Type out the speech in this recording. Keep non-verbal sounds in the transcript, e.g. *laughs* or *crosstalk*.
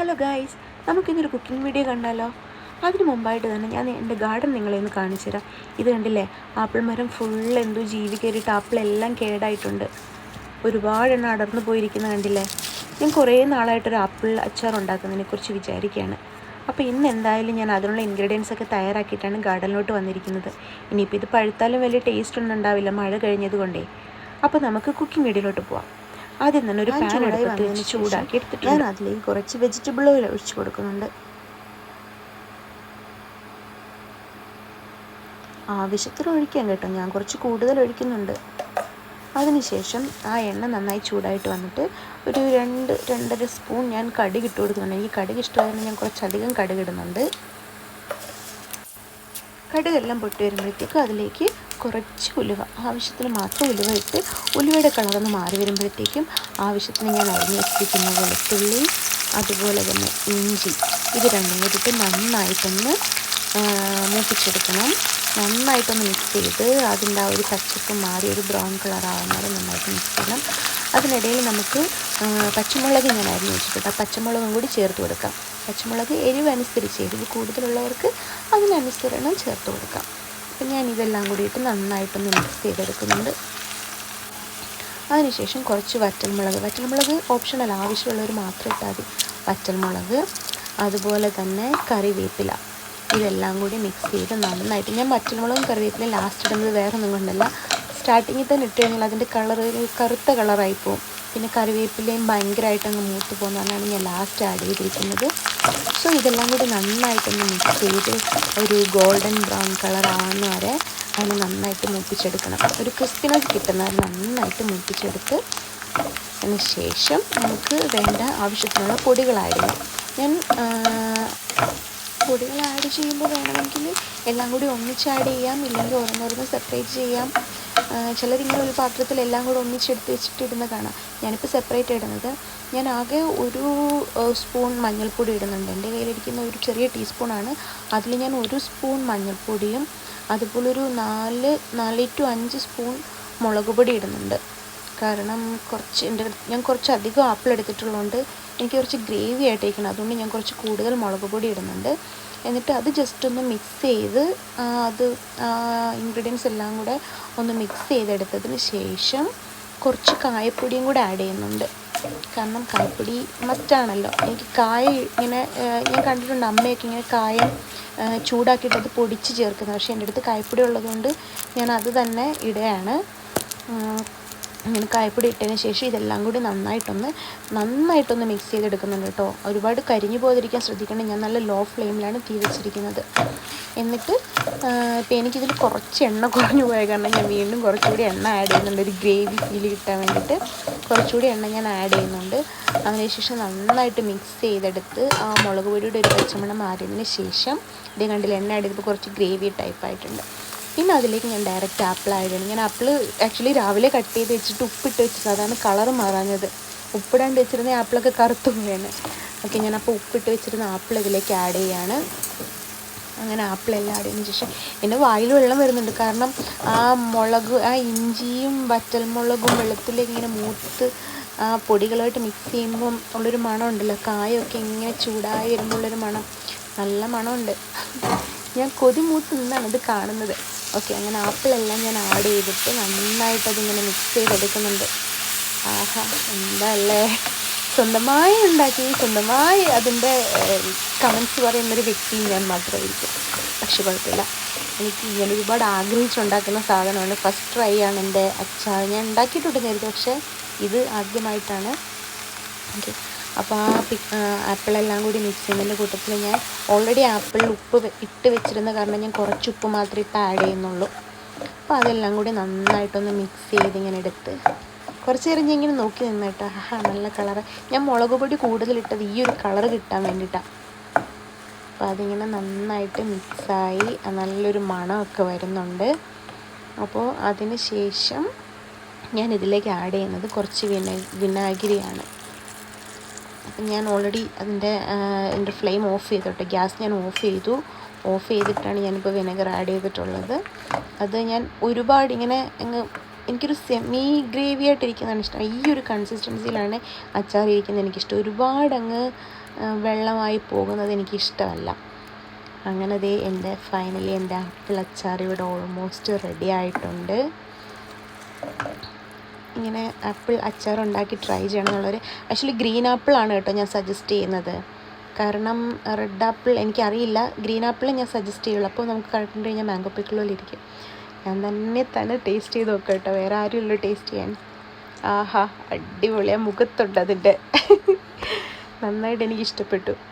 Hello guys നമുക്കിന്നൊരു cooking video കണ്ടാലോ? അതിന് മുമ്പായിട്ട് തന്നെ ഞാൻ എന്റെ ഗാർഡൻ നിങ്ങളെ ഒന്ന് കാണിച്ചു തരാം. ഇത് കണ്ടില്ലേ? ആപ്പിൾ മരം ഫുൾ എന്തോ ജീവി കയറിയിട്ട് ആപ്പിളെല്ലാം കേടായിട്ടുണ്ട്. ഒരുപാടെണ്ണം അടർന്നു പോയിരിക്കുന്ന കണ്ടില്ലേ? ഞാൻ കുറേ നാളായിട്ടൊരു ആപ്പിൾ അച്ചാർ ഉണ്ടാക്കുന്നതിനെക്കുറിച്ച് വിചാരിക്കുകയാണ്. അപ്പോൾ ഇന്ന് എന്തായാലും ഞാൻ അതിനുള്ള ഇൻഗ്രീഡിയൻസ് ഒക്കെ തയ്യാറാക്കിയിട്ടാണ് ഗാർഡനിലോട്ട് വന്നിരിക്കുന്നത്. ഇനിയിപ്പോൾ ഇത് പഴുത്താലും വലിയ ടേസ്റ്റ് ഒന്നും ഉണ്ടാവില്ല. മഴ കഴിഞ്ഞത് കൊണ്ടേ അപ്പോൾ നമുക്ക് കുക്കിംഗ് വീഡിയോയിലോട്ട് പോവാം. ആദ്യം തന്നെ ഒരു പാൻ എടുത്തിട്ട് വന്നതിന് ചൂടാക്കി എടുത്തിട്ടുണ്ട്. ഞാൻ അതിലേക്ക് കുറച്ച് വെജിറ്റബിൾ ഓയിൽ ഒഴിച്ചു കൊടുക്കുന്നുണ്ട്. ആവശ്യത്തിന് ഒഴിക്കാം കേട്ടോ. ഞാൻ കുറച്ച് കൂടുതൽ ഒഴിക്കുന്നുണ്ട്. അതിനുശേഷം ആ എണ്ണ നന്നായി ചൂടായിട്ട് വന്നിട്ട് ഒരു രണ്ട് രണ്ടര സ്പൂൺ ഞാൻ കടുക് ഇട്ട് കൊടുക്കുന്നുണ്ട്. എനിക്ക് കടുക് ഇഷ്ടമായതുകൊണ്ട് ഞാൻ കുറച്ചധികം കടുക് ഇടുന്നുണ്ട്. കടുകെല്ലാം പൊട്ടി വരുമ്പോഴത്തേക്കും അതിലേക്ക് കുറച്ച് ഉലുവ ആവശ്യത്തിന് മാത്രം ഉലുവ ഇട്ട് ഉലുവയുടെ കളറൊന്ന് മാറി വരുമ്പോഴത്തേക്കും ആവശ്യത്തിന് ഞാൻ അരിഞ്ഞ് വെച്ചിരിക്കുന്ന വെളുത്തുള്ളി അതുപോലെ തന്നെ ഇഞ്ചി ഇത് രണ്ടും കൂടിയിട്ട് നന്നായിട്ടൊന്ന് മൂപ്പിച്ചെടുക്കണം. നന്നായിട്ടൊന്ന് മിക്സ് ചെയ്ത് അതിന്റെ ആ ഒരു പച്ചപ്പ് മാറി ഒരു ബ്രൗൺ കളർ ആവുന്നത് നന്നായിട്ട് മിക്സ് ചെയ്യണം. അതിനിടയിൽ നമുക്ക് പച്ചമുളക് ഞാൻ അരിഞ്ഞ് വെച്ചിട്ടുണ്ട്. ആ പച്ചമുളകും കൂടി ചേർത്ത് കൊടുക്കാം. പച്ചമുളക് എരിവ് അനുസരിച്ച് എരിവ് കൂടുതലുള്ളവർക്ക് അതിനനുസരണം ചേർത്ത് കൊടുക്കാം. അപ്പം ഞാൻ ഇതെല്ലാം കൂടിയിട്ട് നന്നായിട്ടൊന്ന് മിക്സ് ചെയ്തെടുക്കുന്നുണ്ട്. അതിനുശേഷം കുറച്ച് വറ്റൽമുളക്. വറ്റൽമുളക് ഓപ്ഷണൽ ആവശ്യമുള്ളവർ മാത്രം ഇട്ടാൽ മതി. വറ്റൽമുളക് അതുപോലെ തന്നെ കറിവേപ്പില. ഇതെല്ലാം കൂടി മിക്സ് ചെയ്ത് നന്നായിട്ട് ഞാൻ വറ്റൽമുളകും കറിവേപ്പിലയും ലാസ്റ്റ് ഇടുന്നത് വേറെ ഒന്നും കൊണ്ടല്ല സ്റ്റാർട്ടിങ്ങിൽ തന്നെ ഇട്ട് കഴിഞ്ഞാൽ അതിന്റെ കളർ കറുത്ത കളറായി പോകും പിന്നെ കറിവേപ്പിലയും ഭയങ്കരമായിട്ട് അങ്ങ് മൂത്ത് പോകുന്നതാണ് ഞാൻ ലാസ്റ്റ് ആഡ് ചെയ്തിരിക്കുന്നത്. സോ ഇതെല്ലാം കൂടി നന്നായിട്ടൊന്ന് മിക്സ് ചെയ്ത് ഒരു ഗോൾഡൻ ബ്രൗൺ കളർ ആവുന്ന വരെ അതിനെ നന്നായിട്ട് മൂപ്പിച്ചെടുക്കണം. ഒരു ക്രിസ്പിനെസ് കിട്ടുന്ന വരെ നന്നായിട്ട് മൂപ്പിച്ചെടുത്ത് അതിന് ശേഷം നമുക്ക് വേണ്ട ആവശ്യത്തിനുള്ള പൊടികളായിരുന്നു. ഞാൻ പൊടികൾ ആഡ് ചെയ്യുമ്പോൾ വേണമെങ്കിൽ എല്ലാം കൂടി ഒന്നിച്ച് ആഡ് ചെയ്യാം ഇല്ലെങ്കിൽ ഓരോന്നോരോന്ന് സെപ്പറേറ്റ് ചെയ്യാം. ചിലരിങ്ങനെ ഒരു പാത്രത്തിൽ എല്ലാം കൂടി ഒന്നിച്ചെടുത്ത് വെച്ചിട്ട് ഇടുന്ന കാണാം. ഞാനിപ്പോൾ സെപ്പറേറ്റ് ഇടുന്നത്. ഞാൻ ആകെ ഒരു സ്പൂൺ മഞ്ഞൾപ്പൊടി ഇടുന്നുണ്ട്. എന്റെ കയ്യിലിരിക്കുന്ന ഒരു ചെറിയ ടീസ്പൂണാണ് അതിൽ ഞാൻ ഒരു സ്പൂൺ മഞ്ഞൾപ്പൊടിയും അതുപോലെ ഒരു നാല് നാല് ടു അഞ്ച് സ്പൂൺ മുളക് പൊടി ഇടുന്നുണ്ട്. കാരണം കുറച്ച് എന്റെ ഞാൻ കുറച്ച് അധികം ആപ്പിൾ എടുത്തിട്ടുള്ളതുകൊണ്ട് എനിക്ക് കുറച്ച് ഗ്രേവി ആയിട്ടേക്കണം. അതുകൊണ്ട് ഞാൻ കുറച്ച് കൂടുതൽ മുളക് പൊടി ഇടുന്നുണ്ട്. എന്നിട്ട് അത് ജസ്റ്റ് ഒന്ന് മിക്സ് ചെയ്ത് അത് ഇൻഗ്രീഡിയൻസ് എല്ലാം കൂടെ ഒന്ന് മിക്സ് ചെയ്തെടുത്തതിന് ശേഷം കുറച്ച് കായപ്പൊടിയും കൂടെ ആഡ് ചെയ്യുന്നുണ്ട്. കാരണം കായപ്പൊടി മസ്റ്റാണല്ലോ എനിക്ക് കായ ഇങ്ങനെ ഞാൻ കണ്ടിട്ടുണ്ട് അമ്മയൊക്കെ ഇങ്ങനെ കായം ചൂടാക്കിയിട്ട് അത് പൊടിച്ച് ചേർക്കുന്നത്. പക്ഷേ എന്റെ അടുത്ത് കായപ്പൊടി ഉള്ളതുകൊണ്ട് ഞാൻ അത് തന്നെ ഇടുകയാണ്. ഉം, ഇങ്ങനെ കായപ്പൊടി ഇട്ടതിന് ശേഷം ഇതെല്ലാം കൂടി നന്നായിട്ടൊന്ന് നന്നായിട്ടൊന്ന് മിക്സ് ചെയ്തെടുക്കുന്നുണ്ട് കേട്ടോ. ഒരുപാട് കരിഞ്ഞു പോകാതിരിക്കാൻ ശ്രദ്ധിക്കണം ഞാൻ നല്ല ലോ ഫ്ലെയിമിലാണ് തീ വെച്ചിരിക്കുന്നത്. എന്നിട്ട് ഇപ്പം എനിക്കിതിൽ കുറച്ച് എണ്ണ കുറഞ്ഞു പോയ കാരണം ഞാൻ വീണ്ടും കുറച്ചുകൂടി എണ്ണ ആഡ് ചെയ്യുന്നുണ്ട്. ഒരു ഗ്രേവി ഫീൽ കിട്ടാൻ വേണ്ടിയിട്ട് കുറച്ചുകൂടി എണ്ണ ഞാൻ ആഡ് ചെയ്യുന്നുണ്ട്. അതിനുശേഷം നന്നായിട്ട് മിക്സ് ചെയ്തെടുത്ത് ആ മുളക് പൊടിയുടെ ഒരു പച്ചമണം മാറിയതിന് ശേഷം ഇതേ കണ്ടിൽ എണ്ണ ആഡ് ചെയ്തപ്പോൾ കുറച്ച് ഗ്രേവി ടൈപ്പ് ആയിട്ടുണ്ട്. പിന്നെ അതിലേക്ക് ഞാൻ ഡയറക്റ്റ് ആപ്പിൾ ആഡ് ചെയ്യണം. ഞാൻ ആപ്പിൾ ആക്ച്വലി രാവിലെ കട്ട് ചെയ്ത് വെച്ചിട്ട് ഉപ്പിട്ട് വെച്ചത് അതാണ് കളർ മാറാഞ്ഞത്. ഉപ്പിടാണ്ട് വെച്ചിരുന്ന ആപ്പിളൊക്കെ കറുത്തു പോയാണ് ഓക്കെ ഞാൻ അപ്പോൾ ഉപ്പിട്ട് വെച്ചിരുന്ന ആപ്പിൾ ഇതിലേക്ക് ആഡ് ചെയ്യാണ്. അങ്ങനെ ആപ്പിളെല്ലാം ആഡ് ചെയ്തതിന് ശേഷം എന്റെ വായിൽ വെള്ളം വരുന്നുണ്ട്. കാരണം ആ മുളക് ആ ഇഞ്ചിയും വറ്റൽമുളകും വെള്ളത്തിലേക്ക് ഇങ്ങനെ മൂത്ത് ആ പൊടികളായിട്ട് മിക്സ് ചെയ്യുമ്പം ഉള്ളൊരു മണം ഉണ്ടല്ലോ കായൊക്കെ ഇങ്ങനെ ചൂടായി വരുമ്പോൾ ഉള്ളൊരു മണം. നല്ല മണമുണ്ട്. ഞാൻ കൊതി മൂത്ത് നിന്നാണ് ഇത് കാണുന്നത്. ഓക്കെ അങ്ങനെ ആപ്പിളെല്ലാം ഞാൻ ആഡ് ചെയ്തിട്ട് നന്നായിട്ട് അതിങ്ങനെ മിക്സ് ചെയ്തെടുക്കുന്നുണ്ട്. ആഹാ എന്തല്ലേ? സ്വന്തമായി ഉണ്ടാക്കി സ്വന്തമായി അതിന്റെ കമൻസ് പറയുന്നൊരു വ്യക്തി ഞാൻ മാത്രമായിരിക്കും. പക്ഷെ കുഴപ്പമില്ല. എനിക്ക് ഞാൻ ഒരുപാട് ആഗ്രഹിച്ചുണ്ടാക്കുന്ന സാധനമാണ്. ഫസ്റ്റ് ട്രൈ ആണ് എന്റെ അച്ചാർ. ഞാൻ ഉണ്ടാക്കിയിട്ടുണ്ട് നേരത്തെ പക്ഷേ ഇത് ആദ്യമായിട്ടാണ്. ഓക്കെ അപ്പോൾ ആ ആപ്പിളെല്ലാം കൂടി മിക്സ് ചെയ്യുന്നതിന്റെ കൂട്ടത്തിൽ ഞാൻ ഓൾറെഡി ആപ്പിളിൽ ഉപ്പ് ഇട്ട് വെച്ചിരുന്ന കാരണം ഞാൻ കുറച്ച് ഉപ്പ് മാത്രമേ ഇപ്പോൾ ആഡ് ചെയ്യുന്നുള്ളൂ. അപ്പോൾ അതെല്ലാം കൂടി നന്നായിട്ടൊന്ന് മിക്സ് ചെയ്ത് ഇങ്ങനെ എടുത്ത് കുറച്ച് നേരം ഞാൻ ഇങ്ങനെ നോക്കി നിന്ന് കേട്ടോ. ആഹാ നല്ല കളറ് ഞാൻ മുളക് പൊടി കൂടുതലിട്ടത് ഈ ഒരു കളറ് കിട്ടാൻ വേണ്ടിയിട്ടാണ് അപ്പോൾ അതിങ്ങനെ നന്നായിട്ട് മിക്സായി നല്ലൊരു മണമൊക്കെ വരുന്നുണ്ട്. അപ്പോൾ അതിന് ശേഷം ഞാൻ ഇതിലേക്ക് ആഡ് ചെയ്യുന്നത് കുറച്ച് വിന വിനാഗിരിയാണ്. അപ്പം ഞാൻ ഓൾറെഡി അതിന്റെ എന്റെ ഫ്ലെയിം ഓഫ് ചെയ്തോട്ടെ. ഗ്യാസ് ഞാൻ ഓഫ് ചെയ്തു. ഓഫ് ചെയ്തിട്ടാണ് ഞാനിപ്പോൾ വിനെഗർ ആഡ് ചെയ്തിട്ടുള്ളത്. അത് ഞാൻ ഒരുപാട് ഇങ്ങനെ അങ്ങ് എനിക്കൊരു സെമി ഗ്രേവി ആയിട്ടിരിക്കുന്നതാണ് ഇഷ്ടം. ഈ ഒരു കൺസിസ്റ്റൻസിയിലാണ് അച്ചാർ ഇരിക്കുന്നത് എനിക്കിഷ്ടം. ഒരുപാട് അങ്ങ് വെള്ളമായി പോകുന്നത് എനിക്കിഷ്ടമല്ല. അങ്ങനെ ദേ എന്റെ ഫൈനലി എന്റെ ആപ്പിൾ അച്ചാർ ഇവിടെ ഓൾമോസ്റ്റ് റെഡി ആയിട്ടുണ്ട്. ഇങ്ങനെ ആപ്പിൾ അച്ചാർ ഉണ്ടാക്കി ട്രൈ ചെയ്യണം എന്നുള്ളൊരു ആക്ച്വലി ഗ്രീൻ ആപ്പിളാണ് കേട്ടോ ഞാൻ സജസ്റ്റ് ചെയ്യുന്നത്. കാരണം റെഡ് ആപ്പിൾ എനിക്കറിയില്ല. ഗ്രീൻ ആപ്പിൾ ഞാൻ സജസ്റ്റ് ചെയ്യുള്ളൂ. അപ്പോൾ നമുക്ക് കണ്ടു കഴിഞ്ഞാൽ മാംഗോ പിക്കിൾ ഇരിക്കും. ഞാൻ തന്നെ തന്നെ ടേസ്റ്റ് ചെയ്ത് നോക്കാം കേട്ടോ. വേറെ ആരുമില്ല ടേസ്റ്റ് ചെയ്യാൻ. ആഹാ അടിപൊളിയാ മുഖത്തുണ്ട് അതിന്റെ. *laughs* നന്നായിട്ട് എനിക്ക് ഇഷ്ടപ്പെട്ടു.